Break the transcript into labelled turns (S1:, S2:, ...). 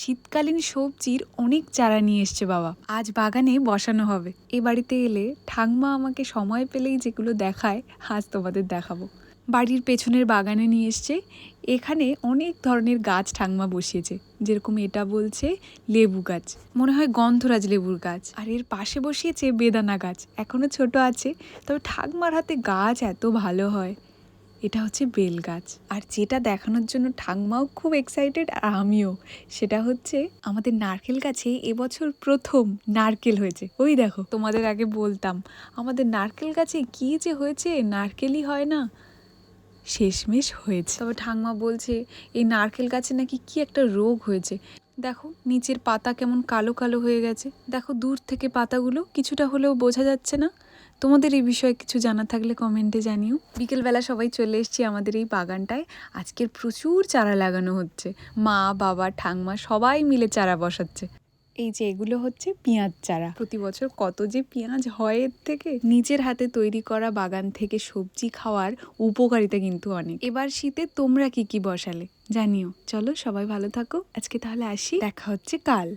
S1: শীতকালীন সবজির অনেক চারা নিয়ে এসছে বাবা। আজ বাগানে বসানো হবে। এ বাড়িতে এলে ঠাকমা আমাকে সময় পেলেই যেগুলো দেখায়, আজ তোমাদের দেখাবো। বাড়ির পেছনের বাগানে নিয়ে এসছে। এখানে অনেক ধরনের গাছ ঠাকমা বসিয়েছে। যেরকম এটা বলছে লেবু গাছ। মনে হয় গন্ধরাজ লেবুর গাছ। আর এর পাশে বসিয়েছে বেদানা গাছ। এখনও ছোট আছে। তবে ঠাকমার হাতে গাছ এত ভালো হয়। এটা হচ্ছে বেল গাছ। আর যেটা দেখানোর জন্য ঠাকমাও খুব এক্সাইটেড আর আমিও। সেটা হচ্ছে আমাদের নারকেল গাছে এবছর প্রথম নারকেল হয়েছে। ওই দেখো, তোমাদের আগে বলতাম, আমাদের নারকেল গাছে কি যে হয়েছে নারকেলই হয় না, শেষমেশ হয়েছে। তবে ঠাকমা বলছে, এই নারকেল গাছে নাকি কি একটা রোগ হয়েছে। দেখো, নিচের পাতা কেমন কালো কালো হয়ে গেছে। দেখো, দূর থেকে পাতাগুলো কিছুটা হলেও বোঝা যাচ্ছে না। তোমাদের এই বিষয়ে কিছু জানা থাকলে কমেন্টে জানিও। বিকেলবেলা সবাই চলে এসছি আমাদের এই বাগানটায়। আজকের প্রচুর চারা লাগানো হচ্ছে। মা, বাবা ঠাংমা সবাই মিলে চারা বসাচ্ছে। এই যে এগুলো হচ্ছে পেঁয়াজ চারা। প্রতি বছর কত যে পেঁয়াজ হয় এর থেকে। নিজের হাতে তৈরি করা বাগান থেকে সবজি খাওয়ার উপকারিতা কিন্তু অনেক। এবার শীতে তোমরা কি কি বসালে? জানিও। চলো সবাই ভালো থাকো। আজকে তাহলে আসি। দেখা হচ্ছে কাল।